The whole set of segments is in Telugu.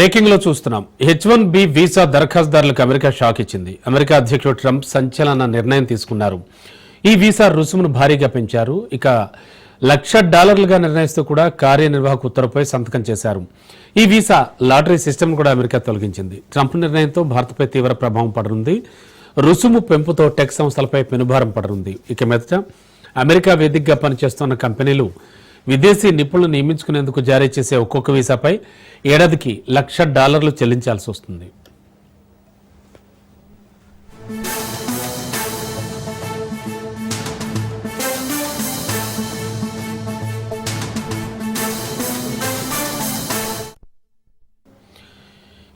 బ్రేకింగ్లో చూస్తున్నాం. హెచ్ వన్ బి వీసా దరఖాస్తుదారులకు అమెరికా షాక్ ఇచ్చింది. అమెరికా అధ్యక్షుడు ట్రంప్ సంచలన నిర్ణయం తీసుకున్నారు. ఈ వీసా రుసుమును భారీగా పెంచారు. ఇక లక్ష డాలర్లుగా నిర్ణయిస్తూ కూడా కార్యనిర్వాహక ఉత్తర్వుపై సంతకం చేశారు. ఈ వీసా లాటరీ సిస్టమ్ కూడా అమెరికా తొలగించింది. ట్రంప్ నిర్ణయంతో భారత్పై తీవ్ర ప్రభావం పడనుంది. రుసుము పెంపుతో టెక్ సంస్థలపై పెనుభారం పడనుంది. ఇక మీదట అమెరికా వేదికగా పనిచేస్తున్న కంపెనీలు విదేశీ నిపుణులు నియమించుకునేందుకు జారీ చేసే ఒక్కొక్క వీసాపై ఏడాదికి లక్ష డాలర్లు చెల్లించాల్సి వస్తుంది.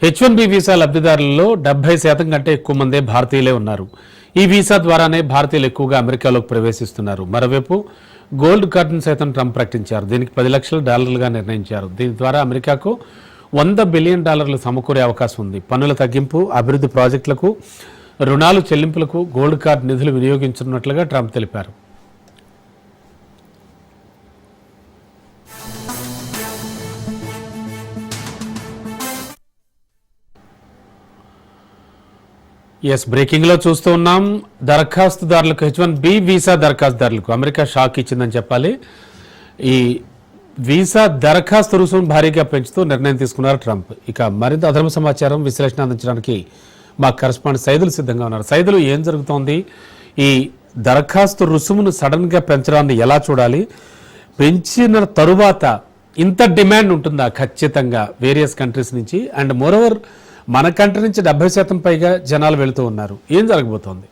హెచ్ వన్ బి వీసా లబ్ధిదారులలో డెబ్బై శాతం కంటే ఎక్కువ మందే భారతీయులే ఉన్నారు. ఈ వీసా ద్వారానే భారతీయులు ఎక్కువగా అమెరికాలోకి ప్రవేశిస్తున్నారు. మరోవైపు గోల్డ్ కార్డును సైతం ట్రంప్ ప్రకటించారు. దీనికి పది లక్షల డాలర్లుగా నిర్ణయించారు. దీని ద్వారా అమెరికాకు వంద బిలియన్ డాలర్లు సమకూరే అవకాశం ఉంది. పన్నుల తగ్గింపు అభివృద్ధి ప్రాజెక్టులకు రుణాలు చెల్లింపులకు గోల్డ్ కార్డు నిధులు వినియోగించనున్నట్లుగా ట్రంప్ తెలిపారు. ఎస్ బ్రేకింగ్లో చూస్తూ ఉన్నాం. దరఖాస్తుదారులకు హెచ్ వన్ బి వీసా దరఖాస్తుదారులకు. అమెరికా షాక్ ఇచ్చిందని చెప్పాలి. ఈ వీసా దరఖాస్తు రుసుము భారీగా పెంచుతూ నిర్ణయం తీసుకున్నారు ట్రంప్. ఇక మరింత అదనపు సమాచారం విశ్లేషణ అందించడానికి మా కరస్పాండెంట్ సైదులు సిద్ధంగా ఉన్నారు. సైదులు ఏం జరుగుతోంది? ఈ దరఖాస్తు రుసుమును సడన్గా పెంచడాన్ని ఎలా చూడాలి? పెంచిన తరువాత ఇంత డిమాండ్ ఉంటుందా? ఖచ్చితంగా. వేరియస్ కంట్రీస్ నుంచి. అండ్ మోరోవర్ మన కంట్రీ నుంచి డెబ్బై శాతం పైగా జనాలు వెళుతూ ఉన్నారు. ఏం జరగబోతోంది?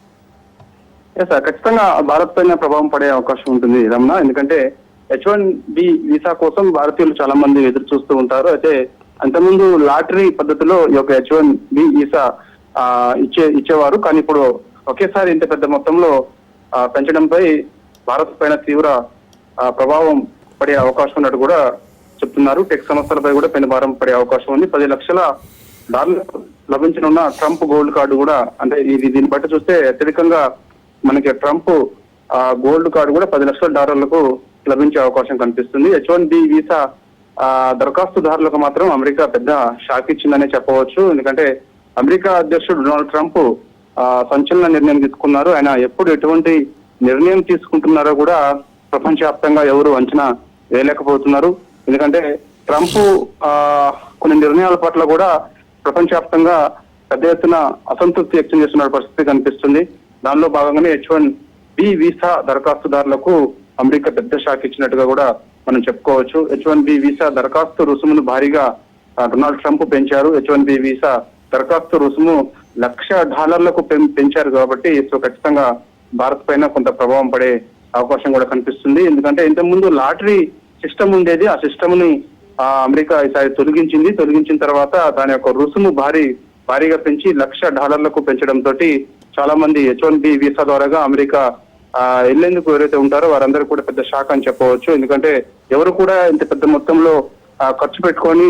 సార్ ఖచ్చితంగా భారత్ పైన ప్రభావం పడే అవకాశం ఉంటుంది రమణ. ఎందుకంటే హెచ్ వన్ బి వీసా కోసం భారతీయులు చాలా మంది ఎదురు చూస్తూ ఉంటారు. అయితే అంతకుముందు లాటరీ పద్ధతిలో ఈ యొక్క హెచ్ వన్ బి వీసా ఆ, ఇచ్చే ఇచ్చేవారు. కానీ ఇప్పుడు ఒకేసారి ఇంత పెద్ద మొత్తంలో పెంచడంపై భారత్ పైన తీవ్ర ప్రభావం పడే అవకాశం ఉన్నట్టు కూడా చెప్తున్నారు. టెక్ సంస్థలపై కూడా పెనుభారం పడే అవకాశం ఉంది. పది లక్షల డాలర్ లభించనున్న ట్రంప్ గోల్డ్ కార్డు కూడా అంటే ఇది దీన్ని బట్టి చూస్తే అత్యధికంగా మనకి ట్రంప్ ఆ, గోల్డ్ కార్డు కూడా పది లక్షల డాలర్లకు లభించే అవకాశం కనిపిస్తుంది. హెచ్ వన్ బి వీసా ఆ, దరఖాస్తుదారులకు మాత్రం అమెరికా పెద్ద షాక్ ఇచ్చిందనే చెప్పవచ్చు. ఎందుకంటే అమెరికా అధ్యక్షుడు డొనాల్డ్ ట్రంప్ ఆ, సంచలన నిర్ణయం తీసుకున్నారు. ఆయన ఎప్పుడు ఎటువంటి నిర్ణయం తీసుకుంటున్నారో కూడా ప్రపంచవ్యాప్తంగా ఎవరు అంచనా వేయలేకపోతున్నారు. ఎందుకంటే ట్రంప్ ఆ, కొన్ని నిర్ణయాల పట్ల కూడా ప్రపంచవ్యాప్తంగా పెద్ద ఎత్తున అసంతృప్తి వ్యక్తం చేస్తున్న పరిస్థితి కనిపిస్తుంది. దానిలో భాగంగానే హెచ్ వన్ బి వీసా దరఖాస్తుదారులకు అమెరికా పెద్ద షాక్ ఇచ్చినట్టుగా కూడా మనం చెప్పుకోవచ్చు. హెచ్ వన్ బి వీసా దరఖాస్తు రుసుమును భారీగా డొనాల్డ్ ట్రంప్ పెంచారు. హెచ్ వన్ బి వీసా దరఖాస్తు రుసుము లక్ష డాలర్లకు పెం- పెంచారు కాబట్టి సో ఖచ్చితంగా భారత్ పైన కొంత ప్రభావం పడే అవకాశం కూడా కనిపిస్తుంది. ఎందుకంటే ఇంతకుముందు లాటరీ సిస్టమ్ ఉండేది. ఆ సిస్టమ్ని అమెరికా ఈసారి తొలగించింది. తొలగించిన తర్వాత దాని యొక్క రుసుము భారీ భారీగా పెంచి లక్ష డాలర్లకు పెంచడం తోటి చాలా మంది హెచ్ వన్ బి వీసా ద్వారాగా అమెరికా వెళ్ళేందుకు వెళ్ళేందుకు ఎవరైతే ఉంటారో వారందరూ కూడా పెద్ద షాక్ అని చెప్పవచ్చు. ఎందుకంటే ఎవరు కూడా ఇంత పెద్ద మొత్తంలో ఖర్చు పెట్టుకొని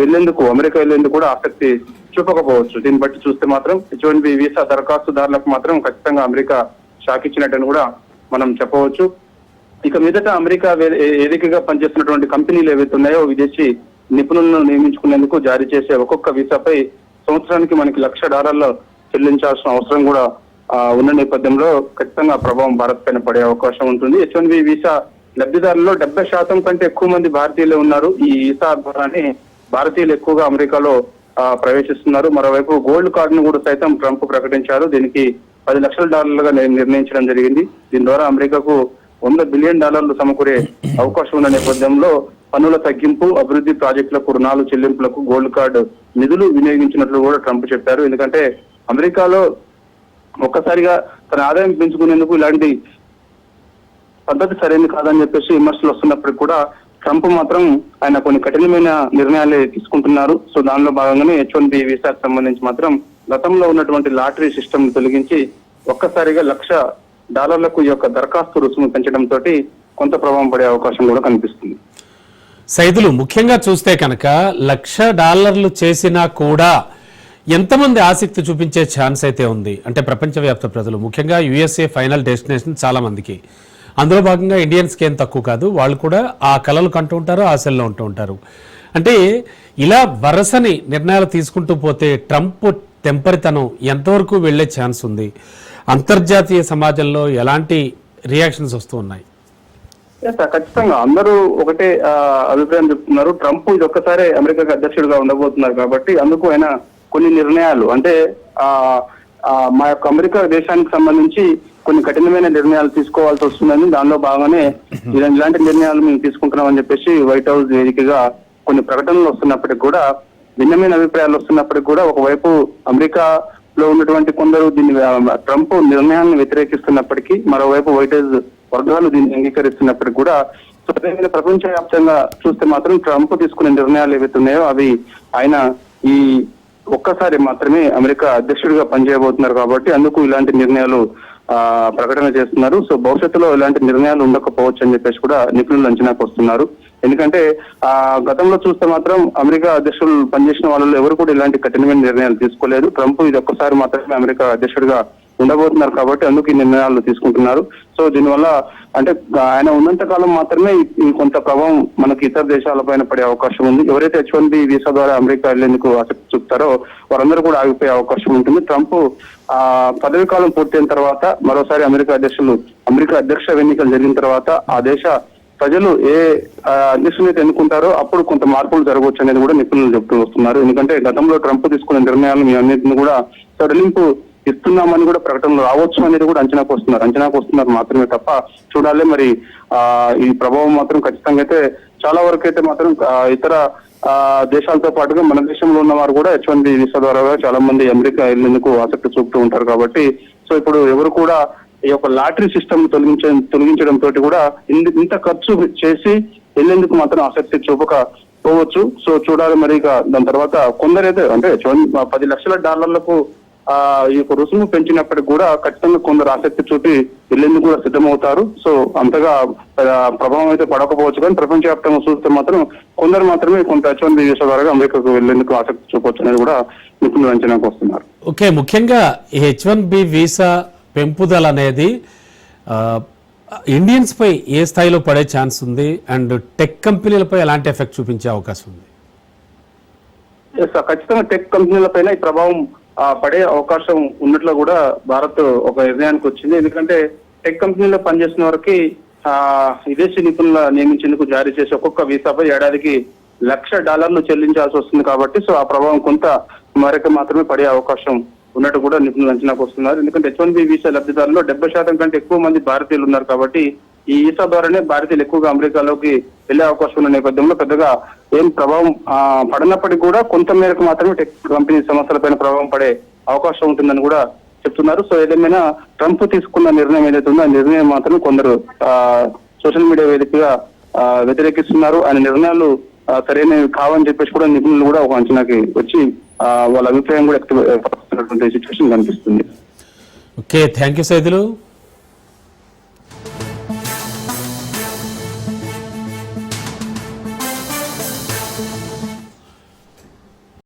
వెళ్ళేందుకు అమెరికా వెళ్ళేందుకు కూడా ఆసక్తి చూపకపోవచ్చు. దీన్ని బట్టి చూస్తే మాత్రం హెచ్ వన్ బి వీసా దరఖాస్తుదారులకు మాత్రం ఖచ్చితంగా అమెరికా షాక్ ఇచ్చినట్టని కూడా మనం చెప్పవచ్చు. ఇక మీదట అమెరికా వే- ఏ- వేదికగా పనిచేస్తున్నటువంటి కంపెనీలు ఏవైతే ఉన్నాయో విదేశీ నిపుణులను నియమించుకునేందుకు జారీ చేసే ఒక్కొక్క వీసాపై సంవత్సరానికి మనకి లక్ష డాలర్లు చెల్లించాల్సిన అవసరం కూడా ఉన్న నేపథ్యంలో ఖచ్చితంగా ప్రభావం భారత్ పైన పడే అవకాశం ఉంటుంది. హెచ్ వన్ బి వీసా లబ్ధిదారుల్లో డెబ్బై శాతం కంటే ఎక్కువ మంది భారతీయులే ఉన్నారు. ఈ వీసా ద్వారానే భారతీయులు ఎక్కువగా అమెరికాలో ప్రవేశిస్తున్నారు. మరోవైపు గోల్డ్ కార్డును కూడా సైతం ట్రంప్ ప్రకటించారు. దీనికి పది లక్షల డాలర్లుగా నిర్ణయించడం జరిగింది. దీని ద్వారా అమెరికాకు వంద బిలియన్ డాలర్లు సమకూరే అవకాశం ఉన్న నేపథ్యంలో పన్నుల తగ్గింపు అభివృద్ధి ప్రాజెక్టులకు రుణాలు చెల్లింపులకు గోల్డ్ కార్డు నిధులు వినియోగించినట్లు కూడా ట్రంప్ చెప్పారు. ఎందుకంటే అమెరికాలో ఒక్కసారిగా తన ఆదాయం పెంచుకునేందుకు ఇలాంటి పద్ధతి సరైనది కాదని చెప్పేసి విమర్శలు వస్తున్నప్పటికీ కూడా ట్రంప్ మాత్రం ఆయన కొన్ని కఠినమైన నిర్ణయాలు తీసుకుంటున్నారు. సో దానిలో భాగంగానే హెచ్ వన్ బి వీసాకు సంబంధించి మాత్రం గతంలో ఉన్నటువంటి లాటరీ సిస్టమ్ తొలగించి ఒక్కసారిగా లక్ష డాలర్లకు ఈ యొక్క దరఖాస్తు రుసుము పెంచడంతో కొంత ప్రభావం పడే అవకాశం కూడా కనిపిస్తుంది. సైదులు ముఖ్యంగా చూస్తే కనుక లక్ష డాలర్లు చేసినా కూడా ఎంతమంది ఆసక్తి చూపించే ఛాన్స్ అయితే ఉంది. అంటే ప్రపంచవ్యాప్త ప్రజలు ముఖ్యంగా యుఎస్ఏ ఫైనల్ డెస్టినేషన్ చాలా మందికి. అందులో భాగంగా ఇండియన్స్కి ఏం తక్కువ కాదు వాళ్ళు కూడా ఆ కళలు కంటూ ఉంటారు ఆశల్లో ఉంటూ ఉంటారు. అంటే ఇలా వరసని నిర్ణయాలు తీసుకుంటూ పోతే ట్రంప్ తెంపరితనం ఎంతవరకు వెళ్ళే ఛాన్స్ ఉంది? అంతర్జాతీయ సమాజంలో ఎలాంటి రియాక్షన్స్ వస్తూ ఉన్నాయి? ఖచ్చితంగా. అందరూ ఒకటే అభిప్రాయం చెప్తున్నారు. ట్రంప్ ఇది ఒక్కసారే అమెరికాకి అధ్యక్షుడిగా ఉండబోతున్నారు కాబట్టి అందుకు ఆయన కొన్ని నిర్ణయాలు. అంటే మా యొక్క అమెరికా దేశానికి సంబంధించి కొన్ని కఠినమైన నిర్ణయాలు తీసుకోవాల్సి వస్తుందని దానిలో భాగంగానే ఇలాంటి నిర్ణయాలు మేము తీసుకుంటున్నామని చెప్పేసి వైట్ హౌస్ వేదికగా కొన్ని ప్రకటనలు వస్తున్నప్పటికీ కూడా భిన్నమైన అభిప్రాయాలు వస్తున్నప్పటికీ కూడా ఒకవైపు లో ఉన్నటువంటి కొందరు దీన్ని ట్రంప్ నిర్ణయాన్ని వ్యతిరేకిస్తున్నప్పటికీ మరోవైపు వైట్ హౌస్ వర్గాలు దీన్ని అంగీకరిస్తున్నప్పటికీ కూడా సో అదేవిధంగా ప్రపంచవ్యాప్తంగా చూస్తే మాత్రం ట్రంప్ తీసుకునే నిర్ణయాలు ఏవైతున్నాయో అవి ఆయన ఈ ఒక్కసారి మాత్రమే అమెరికా అధ్యక్షుడిగా పనిచేయబోతున్నారు కాబట్టి అందుకు ఇలాంటి నిర్ణయాలు ప్రకటన చేస్తున్నారు. సో భవిష్యత్తులో ఇలాంటి నిర్ణయాలు ఉండకపోవచ్చు అని చెప్పేసి కూడా నిపుణులు అంచనాకు వస్తున్నారు. ఎందుకంటే ఆ గతంలో చూస్తే మాత్రం అమెరికా అధ్యక్షులు పనిచేసిన వాళ్ళలో ఎవరు కూడా ఇలాంటి కఠినమైన నిర్ణయాలు తీసుకోలేదు. ట్రంప్ ఇది ఒక్కసారి మాత్రమే అమెరికా అధ్యక్షుడిగా ఉండబోతున్నారు కాబట్టి అందుకు ఈ నిర్ణయాలు తీసుకుంటున్నారు. సో దీనివల్ల అంటే ఆయన ఉన్నంత కాలం మాత్రమే కొంత ప్రభావం మనకి ఇతర దేశాలపైన పడే అవకాశం ఉంది. ఎవరైతే హెచ్ వన్ బి వీసా ద్వారా అమెరికా వెళ్ళేందుకు ఆసక్తి చూపుతారో వారందరూ కూడా ఆగిపోయే అవకాశం ఉంటుంది. ట్రంప్ ఆ పదవి కాలం పూర్తయిన తర్వాత మరోసారి అమెరికా అధ్యక్షులు అమెరికా అధ్యక్ష ఎన్నికలు జరిగిన తర్వాత ఆ దేశ ప్రజలు ఏ ఆ, అధ్యక్షుని అయితే ఎన్నుకుంటారో అప్పుడు కొంత మార్పులు జరగవచ్చు అనేది కూడా నిపుణులు చెప్తూ వస్తున్నారు. ఎందుకంటే గతంలో ట్రంప్ తీసుకున్న నిర్ణయాలను మీ అన్నింటిని కూడా సడలింపు ఇస్తున్నామని కూడా ప్రకటనలు రావచ్చు అనేది కూడా అంచనాకు వస్తున్నారు. అంచనాకు వస్తున్నారు మాత్రమే తప్ప చూడాలి. మరి ఆ ఈ ప్రభావం మాత్రం ఖచ్చితంగా అయితే చాలా వరకు అయితే మాత్రం ఇతర దేశాలతో పాటుగా మన దేశంలో ఉన్న వారు కూడా హెచ్ వన్ బి వీసా ద్వారా చాలా మంది అమెరికా వెళ్ళేందుకు ఆసక్తి చూపుతూ ఉంటారు కాబట్టి సో ఇప్పుడు ఎవరు కూడా ఈ యొక్క లాటరీ సిస్టమ్ తొలగించడం తొలగించడం తోటి కూడా ఇంత ఇంత ఖర్చు చేసి వెళ్ళేందుకు మాత్రం ఆసక్తి చూపక పోవచ్చు. సో చూడాలి మరి ఇక. దాని తర్వాత కొందరైతే అంటే పది లక్షల డాలర్లకు ఆ ఈ యొక్క రుసుము పెంచినప్పటికి కూడా ఖచ్చితంగా కొందరు ఆసక్తి చూపి వెళ్ళేందుకు కూడా సిద్ధమవుతారు. సో అంతగా ప్రభావం అయితే పడకపోవచ్చు కానీ ప్రపంచవ్యాప్తంగా చూస్తే మాత్రం కొందరు మాత్రమే కొంత హెచ్ వన్ వీసా ద్వారా అమెరికాకు వెళ్ళేందుకు ఆసక్తి చూపవచ్చు అనేది కూడా నిపుణులు అంచనాకు వస్తున్నారు. ఓకే ముఖ్యంగా హెచ్ వన్ బి వీసా పెంపుదల అనేది ఇండియన్స్ పై ఏ స్థాయిలో పడే ఛాన్స్ ఉంది? అండ్ టెక్ కంపెనీలపై ఎలాంటి ఎఫెక్ట్ చూపించే అవకాశం ఉంది? ఖచ్చితంగా టెక్ కంపెనీల పైన ఈ ప్రభావం పడే అవకాశం ఉన్నట్లు కూడా భారత్ ఒక నిర్ణయానికి వచ్చింది. ఎందుకంటే టెక్ కంపెనీలో పనిచేసిన వారికి ఆ విదేశీ నిపుణుల నియమించేందుకు జారీ చేసే ఒక్కొక్క వీసాపై ఏడాదికి లక్ష డాలర్లు చెల్లించాల్సి వస్తుంది కాబట్టి సో ఆ ప్రభావం కొంత మరొక మాత్రమే పడే అవకాశం ఉన్నట్టు కూడా నిపుణులు అంచనాకు వస్తున్నారు. ఎందుకంటే హెచ్ వన్ బి వీసా లబ్ధిదారుల్లో డెబ్బై శాతం కంటే ఎక్కువ మంది భారతీయులు ఉన్నారు కాబట్టి ఈ ఈసా ద్వారానే భారతీయులు ఎక్కువగా అమెరికాలోకి వెళ్ళే అవకాశం ఉన్న నేపథ్యంలో పెద్దగా ఏం ప్రభావం పడినప్పటికీ కూడా కొంత మేరకు మాత్రమే టెక్ కంపెనీ సంస్థలపైన ప్రభావం పడే అవకాశం ఉంటుందని కూడా చెప్తున్నారు. సో ఏదేమైనా ట్రంప్ తీసుకున్న నిర్ణయం ఏదైతే ఉందో ఆ నిర్ణయం మాత్రం కొందరు సోషల్ మీడియా వేదికగా వ్యతిరేకిస్తున్నారు. ఆయన నిర్ణయాలు సరైన సరైనవి కావని చెప్పేసి కూడా నిపుణులు కూడా ఒక అంచనాకి వచ్చి వాళ్ళ అభిప్రాయం కూడా వ్యక్తపరుస్తున్నటువంటి సిచ్యువేషన్ కనిపిస్తుంది. Okay thank you Saidulu.